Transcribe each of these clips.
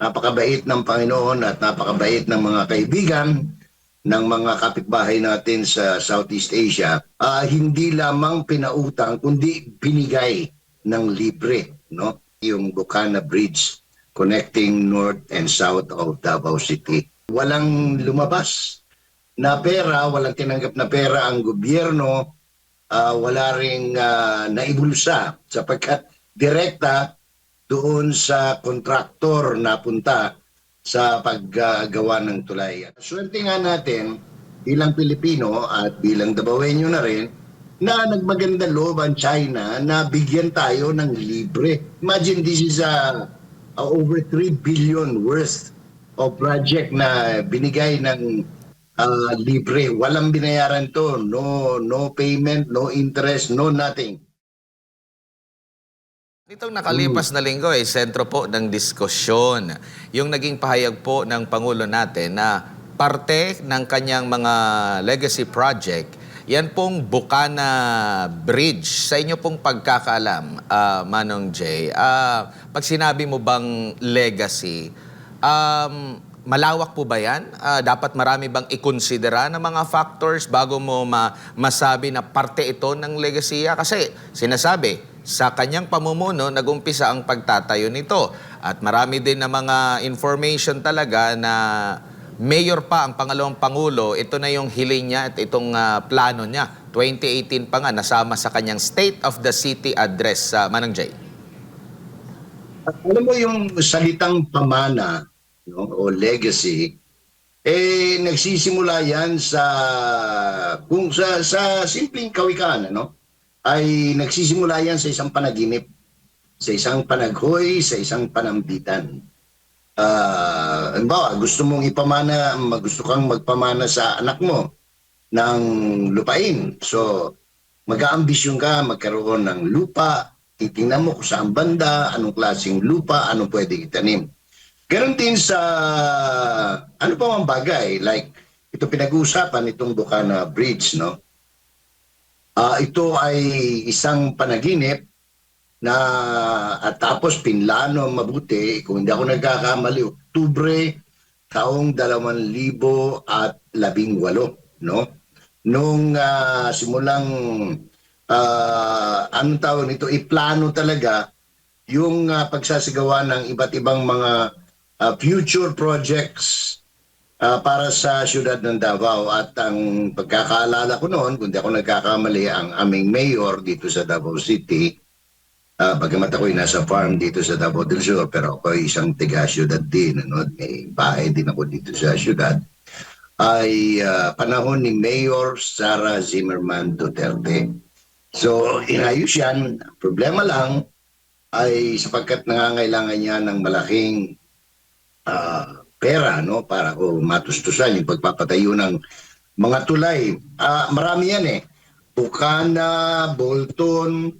napakabait ng Panginoon at napakabait ng mga kaibigan ng mga kapitbahay natin sa Southeast Asia, ah, hindi lamang pinautang kundi binigay ng libre, no? Yung Bukana Bridge connecting north and south of Davao City. Walang lumabas na pera, walang tinanggap na pera ang gobyerno, ah, wala ring ah, naibulsa sapagkat direkta doon sa kontraktor na punta sa paggagawa ng tulay. Swerte nga natin bilang Pilipino at bilang Dabawenyo na rin na nagmaganda loob ang China na bigyan tayo ng libre. Imagine this is a, a over 3 billion worth of project na binigay ng ah, libre. Walang binayaran to. No, no payment, no interest, no nothing. Nitong nakalipas na linggo ay sentro po ng diskusyon. Yung naging pahayag po ng Pangulo natin na parte ng kanyang mga legacy project, yan pong Bukana Bridge. Sa inyo pong pagkakaalam, ah, Manong J, ah, pag sinabi mo bang legacy, um, malawak po ba yan? Ah, dapat marami bang ikonsidera ng mga factors bago mo ma- masabi na parte ito ng legasiya? Kasi sinasabi, sa kanyang pamumuno, nagumpisa ang pagtatayo nito. At marami din na mga information talaga na mayor pa ang pangalawang pangulo, ito na yung hiling niya at itong ah, plano niya. 2018 pa nga, nasama sa kanyang State of the City address sa Manang Jay. Alam mo yung salitang pamana no, o legacy, eh nagsisimula yan sa kung sa sa simpleng kawikaan ano ay nagsisimula yan sa isang panaginip sa isang panaghoy sa isang panambitan. Ah uh, gusto mong ipamana gusto kang magpamana sa anak mo ng lupain. So mag-aambisyon ka magkaroon ng lupa titingnan mo kung saan banda anong klaseng lupa anong pwede itanim. Ganon din sa ano pa mang bagay like ito pinag-uusapan itong Bukana Bridge no. Ah ito ay isang panaginip na at tapos pinlano mabuti. Kung hindi ako nagkakamali Oktubre taong 2018 no? Nung ah, simulang ah anong tawag nito? Iplano talaga yung ah, pagsasagawa ng iba't ibang mga uh, future projects uh, para sa siyudad ng Davao at ang pagkakaalala ko noon, kung ako nagkakamali, ang aming mayor dito sa Davao City, uh, bagamat ako'y nasa farm dito sa Davao del Sur, pero ako ay isang tiga-siyudad din, ano? may bahay din ako dito sa siyudad, ay uh, panahon ni Mayor Sara Zimmerman Duterte. So, inayos yan. Problema lang ay sapagkat nangangailangan niya ng malaking ah, pera no para ko matustusan yung pagpapatayo ng mga tulay. Ah, marami yan eh. Bukana, Bolton,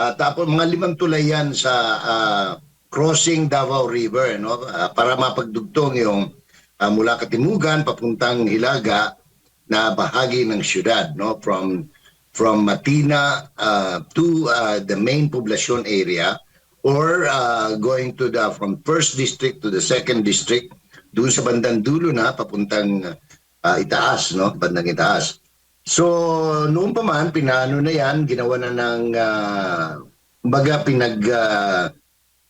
ah, tapos mga limang tulay yan sa ah, crossing Davao River no Ah, para mapagdugtong yung ah, mula Katimugan papuntang Hilaga na bahagi ng syudad no from from Matina uh, to uh, the main poblacion area or uh, going to the from first district to the second district doon sa bandang dulo na papuntang uh, Itaas no? Bandang Itaas. So noon pa man pinano na yan ginawa na ng uh, baga pinag uh,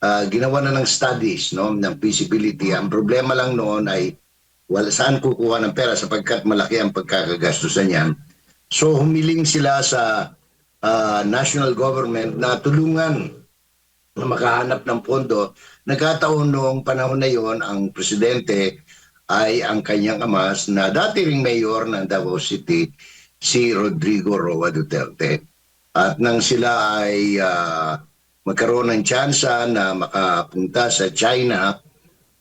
uh, ginawa na ng studies no? Ng feasibility. Ang problema lang noon ay wala saan kukuha ng pera sapagkat malaki ang pagkakagastusan niyan. So humiling sila sa uh, national government na tulungan na makahanap ng pondo. Nagkataon noong panahon na yon ang presidente ay ang kanyang amas na dati ring mayor ng Davao City, si Rodrigo Roa Duterte. At nang sila ay uh, magkaroon ng tsansa na makapunta sa China,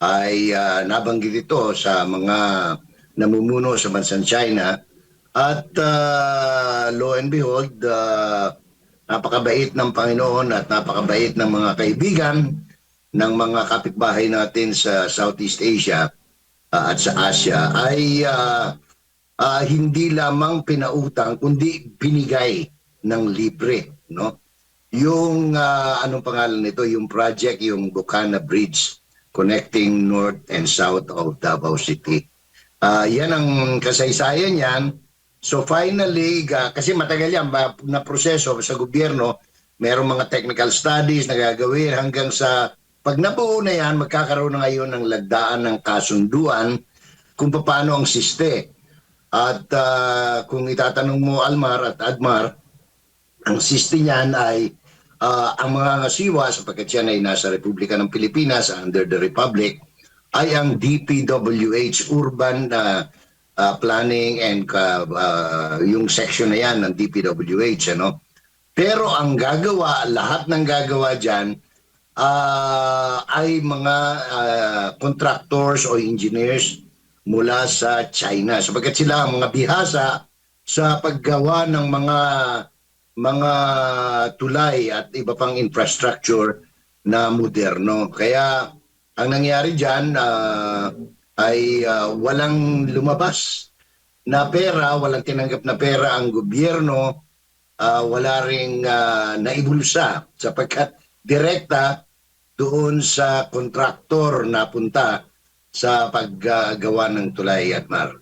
ay uh, nabanggit ito sa mga namumuno sa bansang China. At uh, lo and behold, uh, napakabait ng Panginoon at napakabait ng mga kaibigan ng mga kapitbahay natin sa Southeast Asia uh, at sa Asia ay uh, uh, hindi lamang pinautang kundi binigay ng libre no yung uh, anong pangalan nito yung project yung Bukana Bridge connecting north and south of Davao City. Ah, yan ang kasaysayan yan. So finally, kasi matagal yan na proseso sa gobyerno, merong mga technical studies na gagawin hanggang sa pag nabuo na yan, magkakaroon na ngayon ng lagdaan ng kasunduan kung paano ang siste. At ah, kung itatanong mo Almar at Admar, ang siste niyan ay ah, ang mga ngasiwa sapagkat yan ay nasa Republika ng Pilipinas under the Republic ay ang DPWH Urban ah, ah, Planning and ah, ah, yung section na yan ng DPWH ano pero ang gagawa lahat ng gagawa diyan ay mga ah, contractors o engineers mula sa China sapagkat sila ang mga bihasa sa paggawa ng mga mga tulay at iba pang infrastructure na moderno. Kaya ang nangyari diyan ay ah, walang lumabas na pera, walang tinanggap na pera ang gobyerno, ah, wala ring ah, naibulsa sapagkat direkta doon sa kontraktor na punta sa paggawa ng tulay at mar.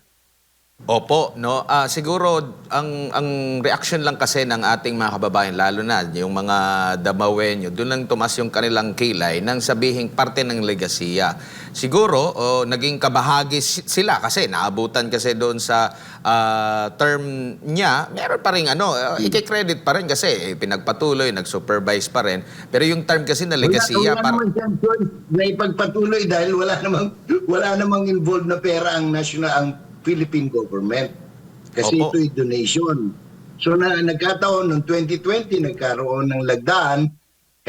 Opo, no. Ah, siguro ang ang reaction lang kasi ng ating mga kababayan lalo na yung mga Damawenyo, doon lang tumas yung kanilang kilay nang sabihing parte ng legasiya. Siguro oh, naging kabahagi si- sila kasi naabutan kasi doon sa ah, term niya, meron pa rin ano, uh, i-credit pa rin kasi eh, pinagpatuloy, nag-supervise pa rin. Pero yung term kasi na legasiya wala, par- wala naman na ipagpatuloy dahil wala namang wala namang involved na pera ang national ang Philippine government. Kasi Opo. ito'y donation. So na nagkataon noong 2020 nagkaroon ng lagdaan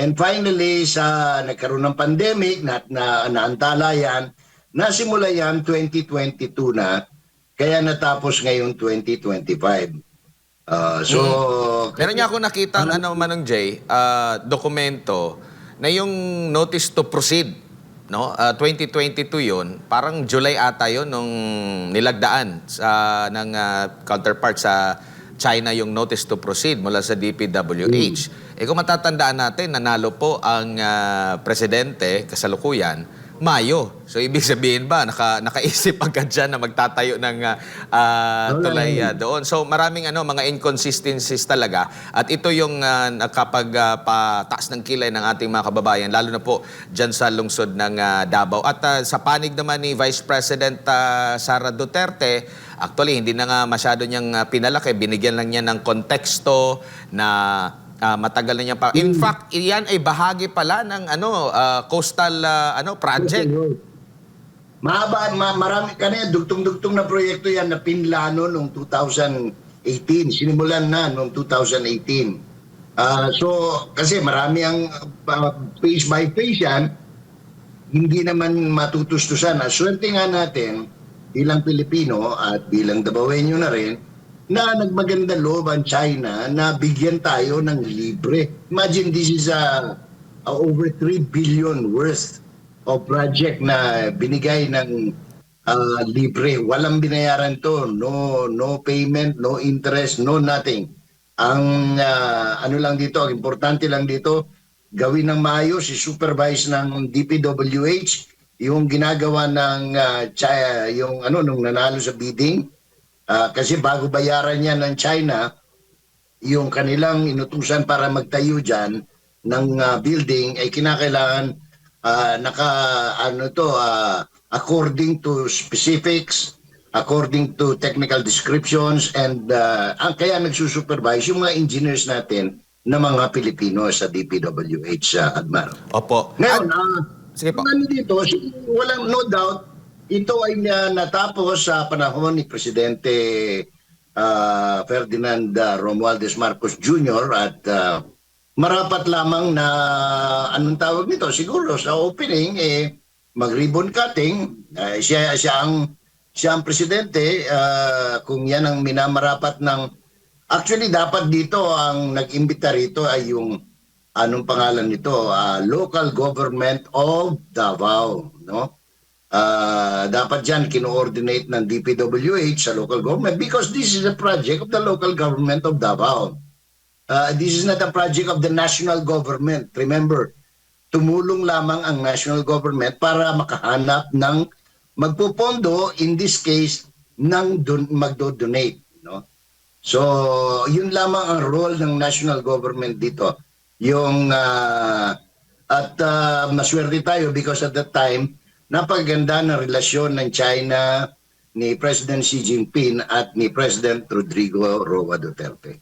and finally sa nagkaroon ng pandemic na, na naantala yan, nasimula yan 2022 na kaya natapos ngayon 2025. Ah, so Meron niya ako nakita ang ano Manong Jay, ah, dokumento na yung notice to proceed, no? Ah, 2022 'yon. Parang July ata 'yon nung nilagdaan sa ng ah, counterpart sa China yung notice to proceed mula sa DPWH. Eh kung matatandaan natin, nanalo po ang ah, presidente kasalukuyan Mayo. So ibig sabihin ba naka nakaisip agad dyan na magtatayo ng Wala tulay ah, doon. So maraming ano mga inconsistencies talaga at ito yung uh, nakapagpataas ng kilay ng ating mga kababayan lalo na po diyan sa lungsod ng ah, Davao. At ah, sa panig naman ni Vice President ah, Sara Duterte, actually hindi na nga masyado niyang pinalaki, binigyan lang niya ng konteksto na ah, matagal na niya pa. In fact, iyan ay bahagi pala ng ano ah, coastal ah, ano project. Mahaba, ma, marami kanina dugtong-dugtong na proyekto yan na pinlano noong 2018. Sinimulan na noong 2018. Ah, so, kasi marami ang uh, phase by phase yan, hindi naman matutustusan. Swerte nga natin, bilang Pilipino at bilang Dabawenyo na rin, na nagmaganda loob ang China na bigyan tayo ng libre. Imagine this is a, a over 3 billion worth of project na binigay ng ah, libre. Walang binayaran to. No, no payment, no interest, no nothing. Ang ah, ano lang dito, importante lang dito, gawin ng maayos, si-supervise ng DPWH yung ginagawa ng ah, Chi- yung ano nung nanalo sa bidding Ah, kasi bago bayaran niya ng China yung kanilang inutusan para magtayo diyan ng ah, building ay kinakailangan ah, naka ano to ah, according to specifics according to technical descriptions and ah, ang kaya nagsusupervise yung mga engineers natin na mga Pilipino sa DPWH sa Admar. Opo. Ngayon, At- ah, Sige po. ano dito, walang no doubt, ito ay na, natapos sa panahon ni Presidente ah, Ferdinand ah, Romualdez Marcos Jr. at ah, marapat lamang na anong tawag nito? Siguro sa opening eh mag-ribbon cutting. Ah, siya siya ang siya ang presidente ah, kung yan ang minamarapat ng actually dapat dito ang nag-imbita rito ay yung anong pangalan nito? Ah, local government of Davao no Ah, dapat diyan kino-coordinate ng DPWH sa local government because this is a project of the local government of Davao. Uh, this is not a project of the national government. Remember tumulong lamang ang national government para makahanap ng magpupondo in this case ng don, magdo-donate no? So yun lamang ang role ng national government dito. Yung ah, at uh, maswerte tayo because at that time napaganda ng relasyon ng China ni President Xi Jinping at ni President Rodrigo Roa Duterte